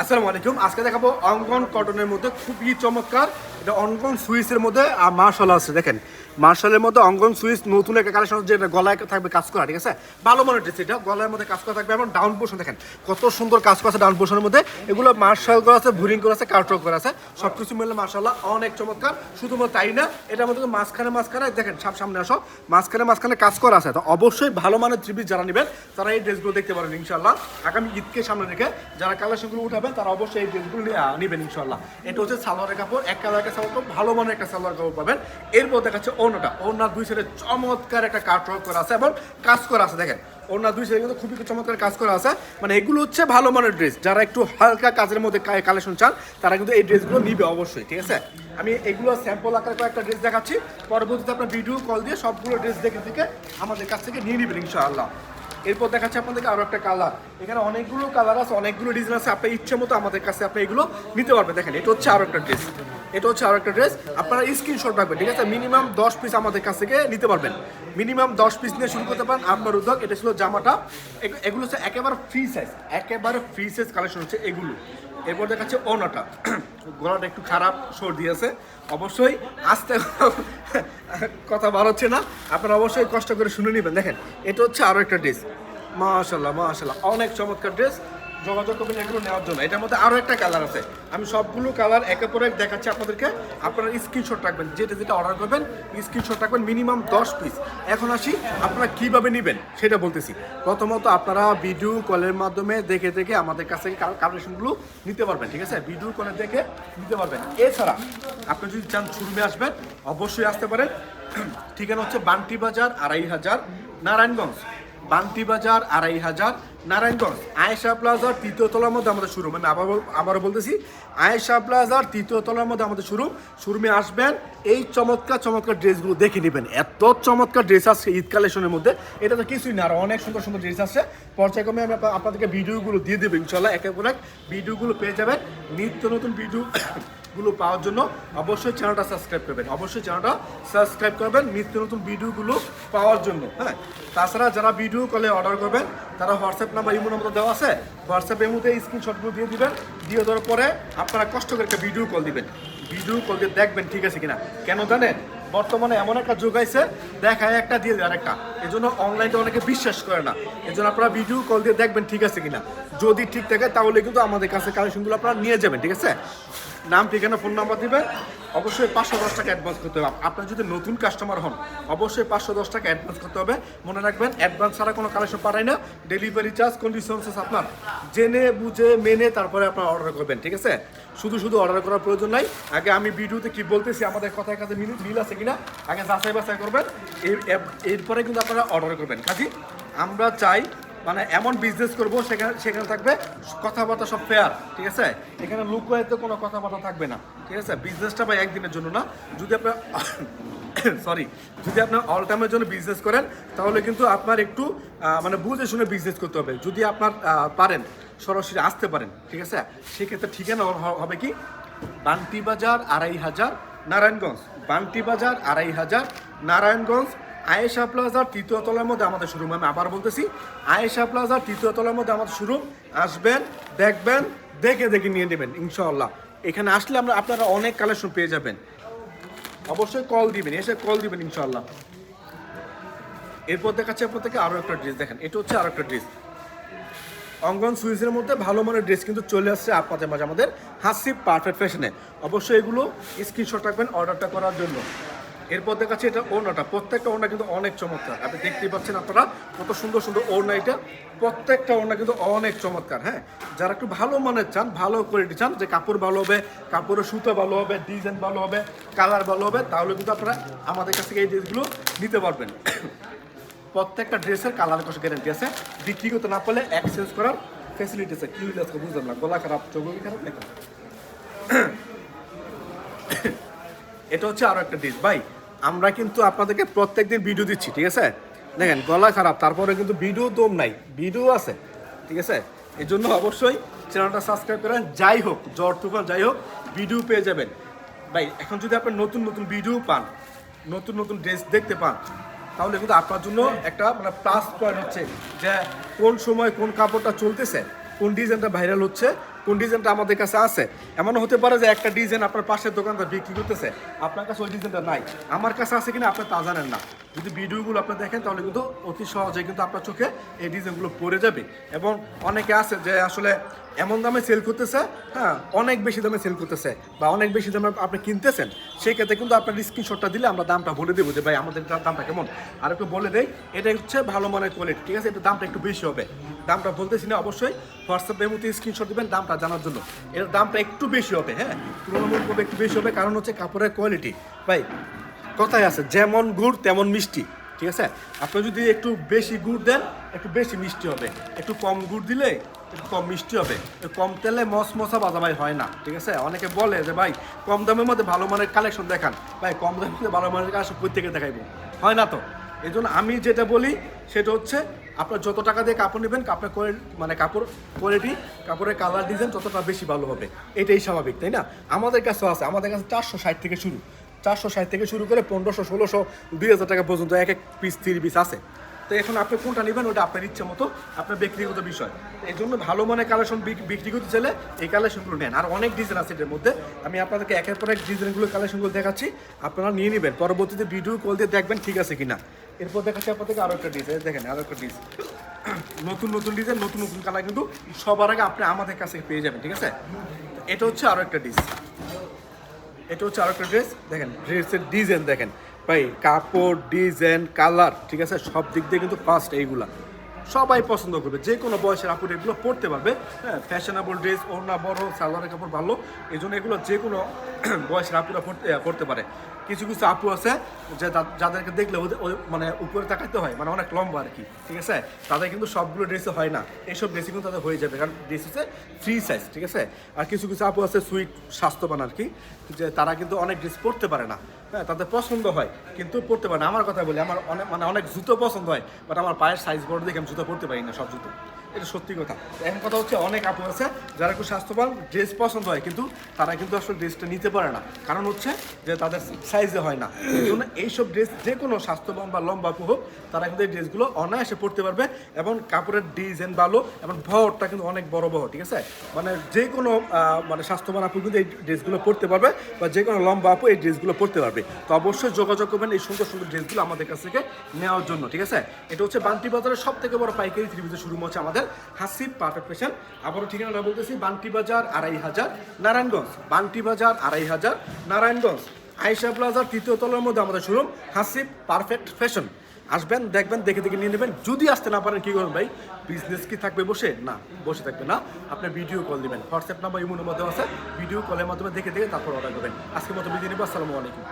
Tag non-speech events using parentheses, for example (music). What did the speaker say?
আসসালামু আলাইকুম। আজকে দেখাবো অঙ্কন কটনের মধ্যে খুবই চমৎকার। এটা অঙ্কন সুইসের মধ্যে মার্শাল আছে, দেখেন। মার্শালের মধ্যে অঙ্কন সুইস নতুন একটা কালেকশন যে গলায় থাকবে কাজ করা, ঠিক আছে? ভালো মনে ড্রেস এটা। গলার মধ্যে কাজ করা থাকবে এবং ডাউন পোর্শন দেখেন। কত সুন্দর কাজ করা আছে ডাউন পোর্শনের মধ্যে। এগুলো মার্শাল করা আছে, ভুরিং করা আছে কার্টক করা আছে। সব কিছু মিলে মার্শাল্লাহ অনেক চমৎকার। শুধুমাত্র তাই না, এটার মধ্যে মাঝখানে মাঝখানে, দেখেন সব সামনে আসো, মাঝখানে মাঝখানে কাজ করা আছে। তো অবশ্যই ভালো মানের থ্রি যারা নেবেন, তারা এই ড্রেসগুলো দেখতে পারেন ইনশাল্লাহ আগামী ঈদকে সামনে রেখে যারা কালেকশনগুলো উঠাবেন তারা অবশ্যই এই ড্রেসগুলো নেবেন ইনশাল্লাহ এটা হচ্ছে সালোয়ারের কাপড়, এক কালার একটা সালোয়ার কাপড় ভালো মানের একটা সালোয়ার কাপড় পাবেন। এরপর দেখাচ্ছে ওনাটা ওনার দুই সাইডে চমৎকার একটা কাট ওয়ার্ক করা আছে এবং কাজ করা আছে, দেখেন। ওনার দুই সাইডে কিন্তু খুবই চমৎকার কাজ করা আছে। মানে এগুলো হচ্ছে ভালো মানের ড্রেস। যারা একটু হালকা কাজের মধ্যে কালেকশন চান, তারা কিন্তু এই ড্রেসগুলো নিবে অবশ্যই, ঠিক আছে? আমি এগুলো স্যাম্পল আকারে কয়েকটা ড্রেস দেখাচ্ছি। পরবর্তীতে আপনার ভিডিও কল দিয়ে সবগুলো ড্রেস দেখে থেকে আমাদের কাছ থেকে নিয়ে নেবেন ইনশাআল্লাহ। এরপর দেখাচ্ছে আপনাদেরকে আরও একটা কালার এখানে অনেকগুলো কালার আছে, অনেকগুলো ডিজাইন আছে। আপনার ইচ্ছে মতো আমাদের কাছে আপনি এগুলো নিতে পারবেন। দেখেন, এটা হচ্ছে আরও একটা ড্রেস এটা হচ্ছে আরও একটা ড্রেস আপনারা স্ক্রিনশট রাখবেন, ঠিক আছে? মিনিমাম দশ পিস আমাদের কাছ থেকে নিতে পারবেন। মিনিমাম দশ পিস নিয়ে শুরু করতে পারেন। আপনার উদ্যোগ, এটা ছিল জামাটা। এগুলো হচ্ছে একেবারে ফ্রি সাইজ একেবারে ফ্রি সাইজ কালেকশন হচ্ছে এগুলো। এরপর দেখাচ্ছে ওনাটা গলাটা একটু খারাপ সর্দি আছে। অবশ্যই আস্তে (laughs) কথা বার হচ্ছে না। আপনারা অবশ্যই কষ্ট করে শুনে নেবেন। দেখেন, এটা হচ্ছে আরও একটা ড্রেস মাশাল্লাহ মাশাল্লাহ। অনেক চমৎকার ড্রেস যোগাযোগ করবেন এগুলো নেওয়ার জন্য। এটার মধ্যে আরও একটা কালার আছে। আমি সবগুলো কালার একে পরে দেখাচ্ছি আপনাদেরকে। আপনারা স্ক্রিনশট রাখবেন, যেটা যেটা অর্ডার করবেন স্ক্রিনশট রাখবেন মিনিমাম দশ পিস এখন আসি, আপনারা কীভাবে নেবেন, সেটা বলতেছি। প্রথমত আপনারা ভিডিও কলের মাধ্যমে দেখে দেখে আমাদের কাছ থেকে কালেকশনগুলো নিতে পারবেন, ঠিক আছে? ভিডিও কলে দেখে নিতে পারবেন। এছাড়া, আপনি যদি চান শুরুমে আসবেন, অবশ্যই আসতে পারেন। (clears throat) ঠিকানা হচ্ছে বান্টি বাজার আড়াই হাজার নারায়ণগঞ্জ। বান্টি বাজার, আড়াই হাজার, নারায়ণগঞ্জ। আয়েশা প্লাজার তৃতীয় তলার মধ্যে আমাদের শোরুম আমি আবার আবারও বলতেছি, আয়েশা প্লাজার তৃতীয় তলার মধ্যে আমাদের শোরুম শোরুমে আসবেন, এই চমৎকার চমৎকার ড্রেসগুলো দেখে নেবেন। এত চমৎকার ড্রেস আসছে ঈদ কালেকশনের মধ্যে। এটা তো কিছুই না, আর অনেক সুন্দর সুন্দর ড্রেস আসছে। পর্যায়ক্রমে আমি আপনাদেরকে ভিডিওগুলো দিয়ে দেবো ইনশাল্লাহ একের পর এক ভিডিওগুলো পেয়ে যাবেন। নিত্য নতুন ভিডিও গুলো পাওয়ার জন্য অবশ্যই চ্যানেলটা সাবস্ক্রাইব করবেন। অবশ্যই চ্যানেলটা সাবস্ক্রাইব করবেন নিত্য নতুন ভিডিওগুলো পাওয়ার জন্য হ্যাঁ? তাছাড়া যারা ভিডিও কলে অর্ডার করবেন, তারা হোয়াটসঅ্যাপ নাম্বার ইমো নাম্বার দেওয়া আছে হোয়াটসঅ্যাপের মধ্যে স্ক্রিনশটগুলো দিয়ে দিবেন, দিয়ে দেওয়ার পরে আপনারা কষ্ট করে একটা ভিডিও কল দিবেন। ভিডিও কল দিয়ে দেখবেন ঠিক আছে কিনা। কেন জানেন? বর্তমানে এমন একটা যুগ আইছে, দেখায় একটা, দিয়ে দেয় আরেকটা। এই জন্য অনলাইনে অনেকে বিশ্বাস করে না। এই জন্য আপনারা ভিডিও কল দিয়ে দেখবেন ঠিক আছে কিনা। যদি ঠিক থাকে, তাহলে কিন্তু আমাদের কাছে কালেকশনগুলো আপনারা নিয়ে যাবেন, ঠিক আছে? নাম, ঠিকানা ফোন নাম্বার দিবেন। অবশ্যই পাঁচশো দশ টাকা অ্যাডভান্স করতে হবে। আপনার যদি নতুন কাস্টমার হন, অবশ্যই পাঁচশো দশ টাকা অ্যাডভান্স করতে হবে। মনে রাখবেন অ্যাডভান্স ছাড়া কোনো কালেকশন পাঠায় না। ডেলিভারি চার্জ কন্ডিশনস আপনার। জেনে, বুঝে, মেনে তারপরে আপনার অর্ডার করবেন, ঠিক আছে? শুধু শুধু অর্ডার করার প্রয়োজন নাই। আগে আমি ভিডিওতে কি বলতেছি, আমাদের কথায় কাছে মিল আছে কিনা? আগে যাচাই বাছাই করবেন। এর, এর- এরপরে কিন্তু আপনারা অর্ডার করবেন। কাজী আমরা চাই মানে এমন বিজনেস করব সেখানে সেখানে থাকবে কথাবার্তা সব ফেয়ার ঠিক আছে? এখানে লুক তো কোনো কথাবার্তা থাকবে না, ঠিক আছে? বিজনেসটা ভাই একদিনের জন্য না। যদি আপনার সরি (coughs) যদি আপনার অল টাইমের জন্য বিজনেস করেন, তাহলে কিন্তু আপনার একটু মানে বুঝে শুনে বিজনেস করতে হবে। যদি আপনার পারেন, সরাসরি আসতে পারেন, ঠিক আছে? সেক্ষেত্রে ঠিকানা হবে কি? বান্টি বাজার আড়াই হাজার নারায়ণগঞ্জ। বান্টি বাজার আড়াই হাজার নারায়ণগঞ্জ আয়েশা প্লাজার তৃতীয় তলার মধ্যে আমাদের শোরুম আমি আবার বলতেছি, আয়েশা প্লাজার তৃতীয় তলার মধ্যে আমাদের শোরুম আসবেন, দেখবেন, দেখে দেখে নিয়ে নেবেন, ইনশাআল্লাহ। এখানে আসলে আমরা আপনারা অনেক কালেকশন পেয়ে যাবেন। অবশ্যই কল দিবেন, এসে কল দিবেন, ইনশাআল্লাহ। এরপর দেখাচ্ছে আপনার থেকে আরও একটা ড্রেস দেখেন, এটা হচ্ছে আরও একটা ড্রেস অঙ্গন সুইজের মধ্যে ভালো মানের ড্রেস কিন্তু চলে আসছে আপনাদের মাঝে আমাদের হাসি পারফেক্ট ফ্যাশনে অবশ্যই এগুলো স্ক্রিনশট রাখবেন অর্ডারটা করার জন্য। এরপর দেখাচ্ছে এটা ওড়নাটা। প্রত্যেকটা ওড়না কিন্তু অনেক চমৎকার। আপনি দেখতেই পাচ্ছেন আপনারা কত সুন্দর সুন্দর ওড়না এটা। প্রত্যেকটা ওড়না কিন্তু অনেক চমৎকার হ্যাঁ? যারা একটু ভালো মানের চান, ভালো কোয়ালিটি চান, যে কাপড় ভালো হবে, কাপড়ের সুতো ভালো হবে ডিজাইন ভালো হবে কালার ভালো হবে, তাহলে কিন্তু আপনারা আমাদের কাছ থেকে এই ড্রেসগুলো নিতে পারবেন। প্রত্যেকটা ড্রেসের কালার কষে গ্যারেন্টি আছে। বিক্রি করতে না পারলে এক্সচেঞ্জ করার ফেসিলিটি আছে। কি হইলে আজকে বুঝলাম না। গলা খারাপ চোখ খারাপ (coughs) এটা হচ্ছে আরও একটা ডিশ ভাই আমরা কিন্তু আপনাদেরকে প্রত্যেকদিন ভিডিও দিচ্ছি, ঠিক আছে? দেখেন, গলা খারাপ, তারপরে কিন্তু ভিডিও দম নাই ভিডিও আছে, ঠিক আছে? এই জন্য অবশ্যই চ্যানেলটা সাবস্ক্রাইব করেন, যাই হোক, জ্বর তুফান যাই হোক ভিডিও পেয়ে যাবেন। ভাই, এখন যদি আপনি নতুন নতুন ভিডিও পান, নতুন নতুন ড্রেস দেখতে পান, তাহলে কিন্তু আপনার জন্য একটা মানে প্লাস পয়েন্ট হচ্ছে যে কোন সময় কোন কাপড়টা চলতেছে, কোন ডিজাইনটা ভাইরাল হচ্ছে কোন ডিজাইনটা আমাদের কাছে আছে? এমন হতে পারে যে একটা ডিজাইন আপনার পাশের দোকানদার বিক্রি করতেছে, আপনার কাছে ওই ডিজাইনটা নাই। আমার কাছে আছে কিনা আপনি তা জানেন না। যদি ভিডিওগুলো আপনি দেখেন, তাহলে কিন্তু অতি সহজে কিন্তু আপনার চোখে এই ডিজাইনগুলো পড়ে যাবে। এবং অনেকে আছে যে আসলে এমন দামে সেল করতেছে হ্যাঁ অনেক বেশি দামে সেল করতেছে বা অনেক বেশি দামে আপনি কিনতেছেন, সেই ক্ষেত্রে কিন্তু আপনার স্ক্রিনশটটা দিলে আমরা দামটা বলে দেবো যে, ভাই, আমাদের দামটা কেমন? আর একটু বলে দেয় এটা হচ্ছে ভালো মানের কোয়ালিটি ঠিক আছে? এটা দামটা একটু বেশি হবে। দামটা বলতেছি না, অবশ্যই হোয়াটসঅ্যাপের মধ্যে স্ক্রিনশট দেবেন, দামটা জানার জন্য। এর দামটা একটু বেশি হবে হ্যাঁ? তুলনামূলকভাবে একটু বেশি হবে, কারণ হচ্ছে কাপড়ের কোয়ালিটি ভাই কথাই আছে, যেমন গুড় তেমন মিষ্টি, ঠিক আছে? আপনি যদি একটু বেশি গুড় দেন, একটু বেশি মিষ্টি হবে। একটু কম গুড় দিলে, একটু কম মিষ্টি হবে। কম তেলে মস মশা বাজাবাই হয় না, ঠিক আছে? অনেকে বলে যে, ভাই, কম দামের মধ্যে ভালো মানের কালেকশন দেখান। ভাই, কম দামের মধ্যে ভালো মানের কালেকশন প্রত্যেকে দেখাইবো? হয় না তো? এই আমি যেটা বলি, সেটা হচ্ছে আপনার যত টাকা দিয়ে কাপড় নেবেন কোয়ালিটি মানে কাপড় কোয়ালিটি কাপড়ের কালার ডিজাইন ততটা বেশি ভালো হবে। এটাই স্বাভাবিক, তাই না? আমাদের কাছেও আছে, আমাদের কাছে চারশো ষাট থেকে শুরু। চারশো ষাট থেকে শুরু করে পনেরোশো, ষোলোশো, দুই হাজার টাকা পর্যন্ত এক এক পিস থ্রি পিস আছে। তো এখন আপনি কোনটা নেবেন, ওটা আপনার ইচ্ছে মতো, আপনার ব্যক্তিগত বিষয়। এই জন্য ভালো মানের কালেকশন বিক্রি করতে চাইলে এই কালেকশনগুলো নেন। আর অনেক ডিজাইন আছে এটার মধ্যে। আমি আপনাদেরকে একের পর এক ডিজাইনগুলো কালেকশনগুলো দেখাচ্ছি। আপনারা নিয়ে নেবেন। পরবর্তীতে ভিডিও কল দিয়ে দেখবেন ঠিক আছে কিনা। এরপর দেখাচ্ছি আপনাদেরকে আরও একটা ডিজাইন দেখেন আরও একটা ডিজাইন নতুন নতুন ডিজাইন নতুন নতুন কালার কিন্তু সবার আগে আপনি আমাদের কাছে পেয়ে যাবেন, ঠিক আছে? এটা হচ্ছে আরও একটা ডিজাইন এটা হচ্ছে আরও একটা ড্রেস দেখেন ড্রেসের ডিজাইন দেখেন। ভাই, কাপড় ডিজাইন কালার ঠিক আছে? সব দিক দিয়ে কিন্তু ফার্স্ট এইগুলা। সবাই পছন্দ করবে। যে কোনো বয়সের আপুর এগুলো পরতে পারবে। হ্যাঁ ফ্যাশনেবল ড্রেস ওড়না, বড়, সালোয়ারের কাপড়, ভালো। এই জন্য এগুলো যে কোনো (clears throat) বয়সের আপুরা পড়তে পড়তে পারে। কিছু কিছু আপু আছে যে যাদেরকে দেখলে ওদের মানে উপরে তাকাইতে হয় মানে অনেক লম্বা আর কি, ঠিক আছে? তাদের কিন্তু সবগুলো ড্রেসে হয় না। এইসব ড্রেসে কিন্তু তাদের হয়ে যাবে, কারণ ড্রেস হচ্ছে ফ্রি সাইজ ঠিক আছে? আর কিছু কিছু আপু আছে সুইট স্বাস্থ্যবান আর কি, যে তারা কিন্তু অনেক ড্রেস পরতে পারে না। হ্যাঁ তাদের পছন্দ হয়, কিন্তু পড়তে পারে না। আমার কথা বলি, আমার অনেক মানে অনেক জুতো পছন্দ হয় বাট আমার পায়ের সাইজ বড় দেখে আমি জুতো পড়তে পারি না, সব জুতো। এটা সত্যি কথা। এখন কথা হচ্ছে, অনেক আপু আছে যারা একটু স্বাস্থ্যবান, ড্রেস পছন্দ হয়, কিন্তু তারা কিন্তু আসলে ড্রেসটা নিতে পারে না। কারণ হচ্ছে যে তাদের সাইজে হয় না। এই জন্য এইসব ড্রেস যে কোনো স্বাস্থ্যবান বা লম্বা আপু হোক, তারা কিন্তু এই ড্রেসগুলো অনায়াসে পড়তে পারবে এবং কাপড়ের ডিজাইন ভালো এবং ভরটা কিন্তু অনেক বড় বড়, ঠিক আছে? মানে যে কোনো মানে স্বাস্থ্যবান আপু কিন্তু এই ড্রেসগুলো পড়তে পারবে বা যে কোনো লম্বা আপু এই ড্রেসগুলো পড়তে পারবে। তো অবশ্যই যোগাযোগ করবেন এই সুন্দর সুন্দর ড্রেসগুলো আমাদের কাছ থেকে নেওয়ার জন্য, ঠিক আছে? এটা হচ্ছে বান্টি বাজারের সব থেকে বড় পাইকারি থ্রি শুরু হচ্ছে আমাদের হাসিব পারফেক্ট ফ্যাশন আবারও ঠিকানাটা বলতেছি, বান্টি বাজার আড়াই হাজার, নারায়ণগঞ্জ। বান্টি বাজার আড়াই হাজার, নারায়ণগঞ্জ। আইসা প্লাজার তৃতীয় তলার মধ্যে আমাদের শোরুম হাসিব পারফেক্ট ফ্যাশন আসবেন, দেখবেন, দেখে দেখে নিয়ে নেবেন। যদি আসতে না পারেন, কি করবেন ভাই? বিজনেস কি থাকবে বসে? না, বসে থাকবে না। আপনি ভিডিও কল দিবেন। হোয়াটসঅ্যাপ নাম্বার ইমোর মধ্যে আছে। ভিডিও কলের মাধ্যমে দেখে দেখে তারপর অর্ডার করবেন। আজকের মতো বিদায় নেব। আসসালামু আলাইকুম।